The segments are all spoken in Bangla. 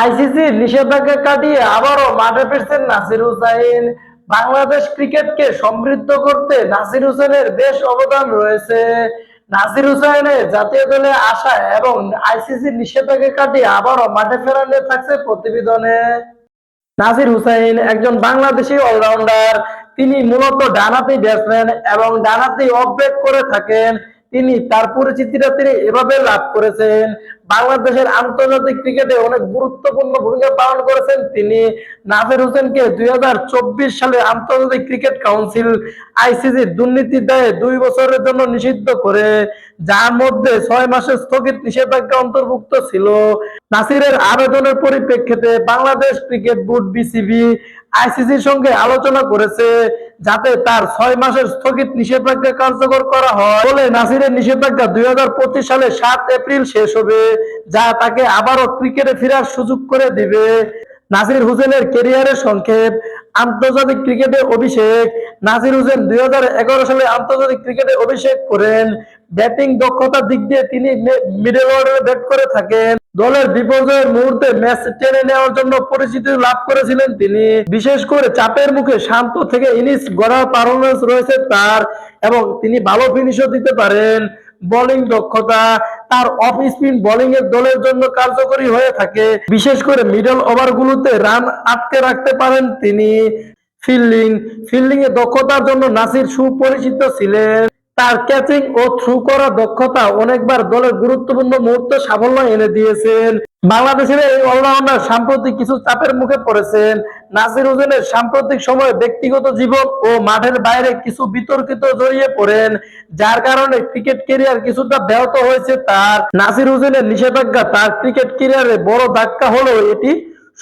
আইসিসির নিষেধাজ্ঞা কাটিয়ে আবারও মাঠে ফিরছেন নাসির হুসাইন। বাংলাদেশ ক্রিকেটকে সমৃদ্ধ করতে নাসির হোসেনের বেশ অবদান রয়েছে। নাসির হুসাইনের জাতীয় দলে আসা এবং আইসিসির নিষেধাজ্ঞা কাটিয়ে আবারও মাঠে ফেরা নিয়ে থাকছে প্রতিবেদনে। নাসির হুসাইন একজন বাংলাদেশি অলরাউন্ডার। তিনি মূলত ডানাতি ব্যাটসম্যান এবং ডানাতি অফ করে থাকেন। তিনি তার পরিচিতিটা তিনি এভাবে লাভ করেছেন। বাংলাদেশের আন্তর্জাতিক ক্রিকেটে অনেক গুরুত্বপূর্ণ ভূমিকা পালন করেছেন তিনি। নাসির হোসেনকে দুই হাজার চব্বিশ সালে আন্তর্জাতিক ক্রিকেট কাউন্সিল আইসিসি দুর্নীতির দায়ে দুই বছরের জন্য নিষিদ্ধ করে, যার মধ্যে ছয় মাসের স্থগিত নিষেধাজ্ঞা অন্তর্ভুক্ত ছিল। নাসিরের আবেদনের পরিপ্রেক্ষিতে বাংলাদেশ ক্রিকেট বোর্ড বিসিবি আইসিসির সঙ্গে আলোচনা করেছে, যাতে তার ছয় মাসের স্থগিত নিষেধাজ্ঞা কার্যকর করা হয়। বলে নাসিরের নিষেধাজ্ঞা দুই হাজার পঁচিশ সালে সাত এপ্রিল শেষ হবে। যা তাকে আবারও ক্রিকেটে ফেরার সুযোগ করে দিবে। নাসির হোসেনের ক্যারিয়ারের সংক্ষেপ। আন্তর্জাতিক ক্রিকেটে অভিষেক। নাসির হোসেন দুই সালে আন্তর্জাতিক ক্রিকেটে অভিষেক করেন। ব্যাটিং দক্ষতার দিক দিয়ে তিনি মিডল অর্ডারে ব্যাট করে থাকেন। দলের বিপর্যয়ের মুহূর্তে ম্যাচ টেনে নেওয়ার জন্য পরিচিতি লাভ করেছিলেন তিনি। বিশেষ করে চাপের মুখে শান্ত থেকে ইনিংস গড়ার পারফরমেন্স রয়েছে তার এবং তিনি ভালো ফিনিশও দিতে পারেন। বোলিং দক্ষতা তার অফ স্পিন বোলিং এর দলের জন্য কার্যকরী হয়ে থাকে। বিশেষ করে মিডল ওভারগুলোতে রান আটকে রাখতে পারেন তিনি। ফিল্ডিং ফিল্ডিং এ দক্ষতার জন্য নাসির সুপরিচিত ছিলেন। তার ক্যাচিং ও থ্রু করা দক্ষতা অনেকবার দলের গুরুত্বপূর্ণ মুহূর্তে সাফল্য এনে দিয়েছেন। বাংলাদেশের এই অলরাউন্ডার সাম্প্রতিক কিছু চাপের মুখে পড়েছেন। নাসির হোসেনের সাম্প্রতিক সময়ে ব্যক্তিগত জীবন ও মাঠের বাইরে কিছু বিতর্কিত জড়িয়ে পড়েন, যার কারণে ক্রিকেট ক্যারিয়ার কিছুটা ব্যাহত হয়েছে তার। নাসির হোসেনের নিষেধাজ্ঞা তার ক্রিকেট ক্যারিয়ারে বড় ধাক্কা হলেও এটি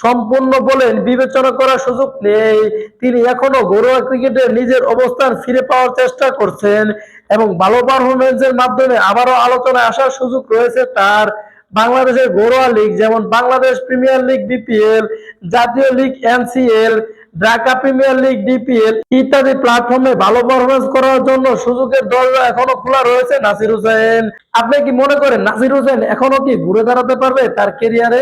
সম্পূর্ণ বলেন বিবেচনা করার সুযোগ নেই। তিনি এখনও ঘরোয়া ক্রিকেটে নিজের অবস্থান ফিরে পাওয়ার চেষ্টা করছেন এবং ভালো পারফরমেন্সের মাধ্যমে আবারও আলোচনায় আসার সুযোগ রয়েছে তার। বাংলাদেশের ঘরোয়া লীগ যেমন বাংলাদেশ প্রিমিয়ার লিগ বিপিএল জাতীয় league NCL Dhaka premier league DPL ইত্যাদি প্ল্যাটফর্মে ভালো পারফরমেন্স করার জন্য সুযোগের দরজা এখনও খোলা রয়েছে নাসির হোসেন। আপনি কি মনে করেন নাসির হোসেন এখনও কি ঘুরে দাঁড়াতে পারবে তার কেরিয়ারে